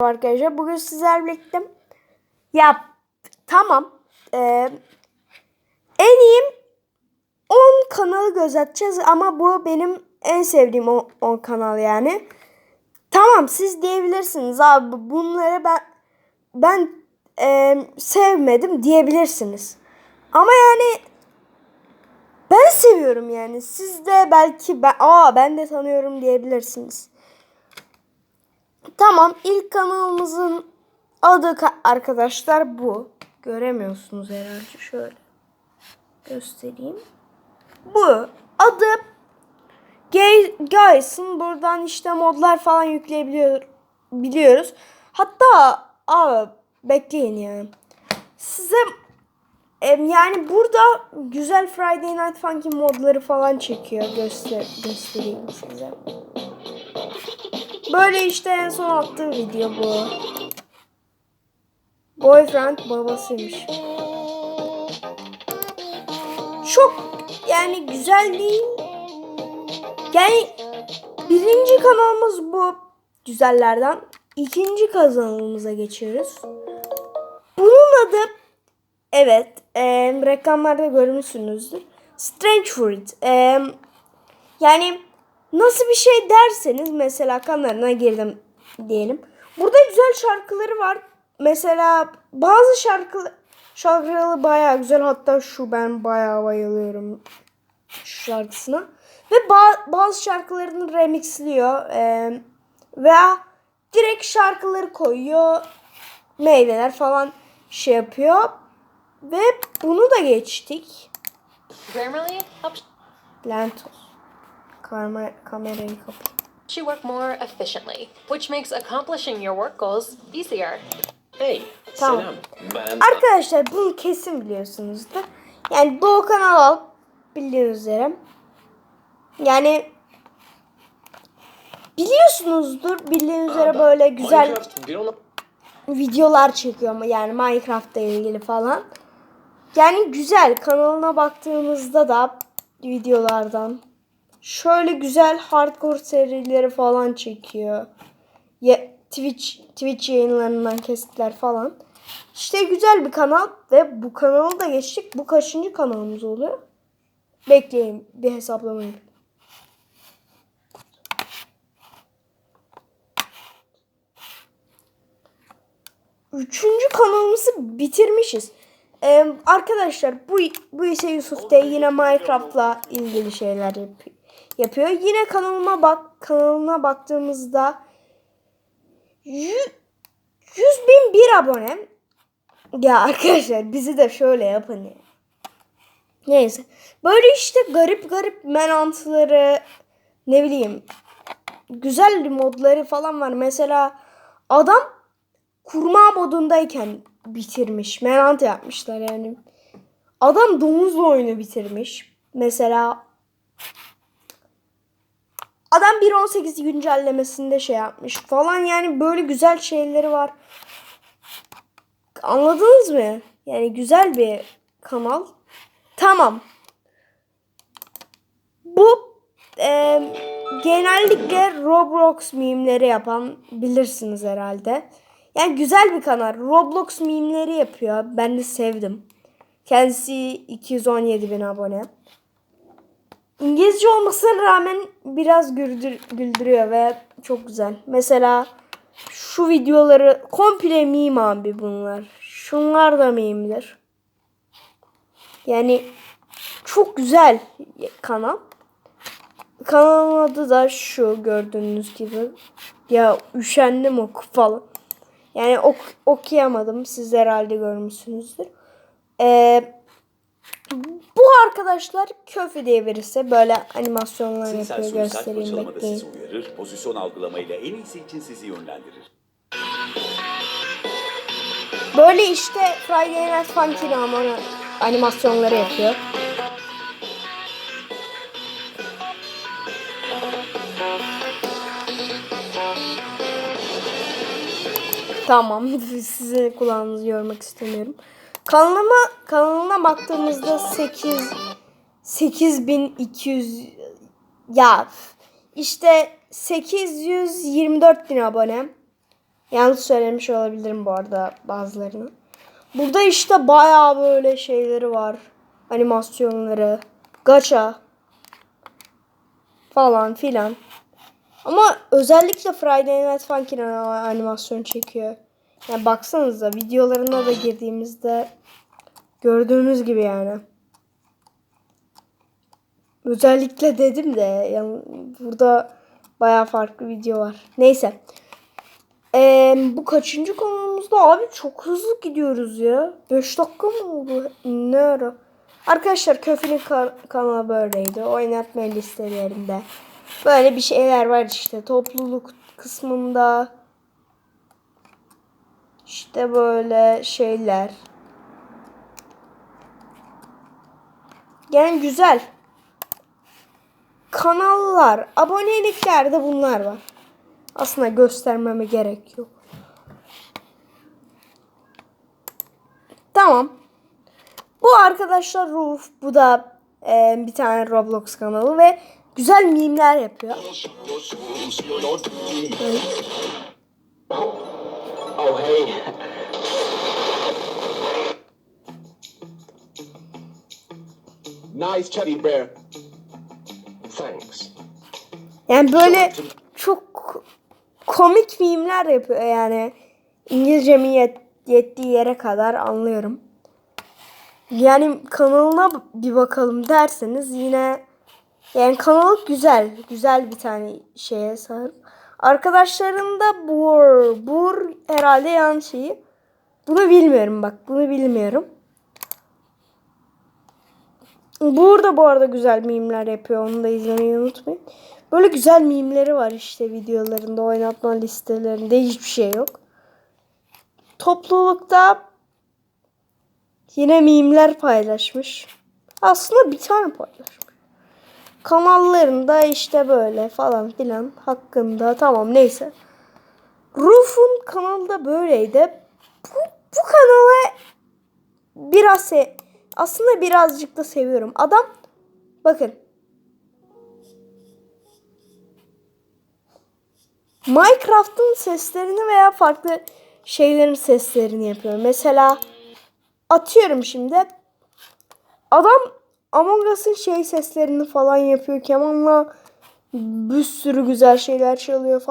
arkadaşlar. Bugün sizlerle birlikte ya tamam Ee, en iyi 10 kanalı gözeteceğiz ama bu benim en sevdiğim 10 kanal yani. Tamam siz diyebilirsiniz abi bunları ben ben e, sevmedim diyebilirsiniz. Ama yani ben seviyorum yani. Siz de belki ben aa ben de tanıyorum diyebilirsiniz. Tamam ilk kanalımızın adı ka- arkadaşlar bu. Göremiyorsunuz herhalde şöyle göstereyim. Bu adı Guys'ın buradan işte modlar falan yükleyebiliyor biliyoruz. Hatta aa bekleyin ya. Size yani burada güzel Friday Night Funkin modları falan çekiyor. Göster göstereyim size. Böyle işte en son attığı video bu. Boyfriend babasıymış. Çok yani güzel değil. Yani birinci kanalımız bu güzellerden. İkinci kanalımıza geçiyoruz. Bunun adı evet e, reklamlarda görmüşsünüzdür. Strange Fruit. E, yani nasıl bir şey derseniz mesela kanalına girdim diyelim. Burada güzel şarkıları var. Mesela bazı şarkı şarkıları bayağı güzel. Hatta şu ben bayağı bayılıyorum şu şarkısına. Ve ba- bazı şarkılarını remixliyor. Ee, veya direkt şarkıları koyuyor. Meyveler falan şey yapıyor. Ve bunu da geçtik. Grammarly Lentos. Karma, kamerayı kapat. you work more efficiently, which makes accomplishing your work goals easier. Hey, Tamam. selam. Ben Arkadaşlar bunu kesin biliyorsunuzdur. Yani Doğu Kanal biliyoruz üzere. Yani biliyorsunuzdur bildiğiniz üzere böyle güzel Minecraft 1.16 videolar çekiyor ama yani Minecraft'la ilgili falan. Yani güzel kanalına baktığımızda da videolardan şöyle güzel hardcore serileri falan çekiyor. Ya, Twitch Twitch yayınlarından kesitler falan. İşte güzel bir kanal ve bu kanalı da geçtik. Bu kaçıncı kanalımız oluyor? Bekleyin bir hesaplama yapayım. Üçüncü kanalımızı bitirmişiz. Ee, arkadaşlar bu bu ise Yusuf da yine Minecraft'la ilgili şeyler yap- yapıyor. Yine kanalıma bak kanalına baktığımızda 100, 100 bin bir abone. Ya arkadaşlar bizi de şöyle yapın ya. Neyse. Böyle işte garip garip menantıları ne bileyim güzel modları falan var. Mesela adam kurma modundayken bitirmiş. Menant yapmışlar yani. Adam domuzla oyunu bitirmiş. Mesela adam 1.18 güncellemesinde şey yapmış falan yani böyle güzel şeyleri var. Anladınız mı? Yani güzel bir kanal. Tamam. Bu e, genellikle Roblox mimleri yapan bilirsiniz herhalde. Yani güzel bir kanal. Roblox mimleri yapıyor. Ben de sevdim. Kendisi 217 bin abone. İngilizce olmasına rağmen biraz güldür, güldürüyor ve çok güzel. Mesela şu videoları komple meme abi bunlar. Şunlar da meme'dir. Yani çok güzel kanal. Kanalın adı da şu gördüğünüz gibi. Ya üşendim oku falan. Yani ok okuyamadım. Siz de herhalde görmüşsünüzdür. Ee, bu arkadaşlar köfü diye birisi böyle animasyonlar yapıyor göstereyim bekleyin. sizi uyarır, pozisyon algılamayla en iyisi için sizi yönlendirir. Böyle işte Friday Night Funkin' animasyonları yapıyor. Tamam. Size kulağınızı yormak istemiyorum. Kanalıma kanalına baktığımızda 8 8200 ya işte 824 bin abone. Yanlış söylemiş olabilirim bu arada bazılarını. Burada işte bayağı böyle şeyleri var. Animasyonları, gacha falan filan. Ama özellikle Friday Night Funkin' animasyon çekiyor. Yani baksanıza videolarına da girdiğimizde gördüğünüz gibi yani. Özellikle dedim de yani burada bayağı farklı video var. Neyse. Ee, bu kaçıncı konumuzda abi çok hızlı gidiyoruz ya. 5 dakika mı oldu? Ne ara? Arkadaşlar Köfe'nin ka- kanalı böyleydi. Oynatma listelerinde. Böyle bir şeyler var işte. Topluluk kısmında. İşte böyle şeyler. Yani güzel. Kanallar, aboneliklerde bunlar var. Aslında göstermeme gerek yok. Tamam. Bu arkadaşlar Ruf. Bu da e, bir tane Roblox kanalı ve güzel mimler yapıyor. Oh, hey. nice teddy bear. Thanks. Yani böyle çok komik mimler yapıyor yani. İngilizcemin yet- yettiği yere kadar anlıyorum. Yani kanalına bir bakalım derseniz yine yani kanalı güzel. Güzel bir tane şeye sahip. Arkadaşlarım da Bur. Bur herhalde yan şeyi. Bunu bilmiyorum bak. Bunu bilmiyorum. Burada bu arada güzel mimler yapıyor. Onu da izlemeyi unutmayın. Böyle güzel mimleri var işte videolarında, oynatma listelerinde hiçbir şey yok. Toplulukta yine mimler paylaşmış. Aslında bir tane paylaşmış. Kanallarında işte böyle falan filan hakkında tamam neyse. Ruf'un kanalı da böyleydi. Bu, bu kanalı biraz aslında birazcık da seviyorum. Adam bakın Minecraft'ın seslerini veya farklı şeylerin seslerini yapıyor. Mesela atıyorum şimdi adam Among Us'ın şey seslerini falan yapıyor. Kemanla bir sürü güzel şeyler çalıyor falan.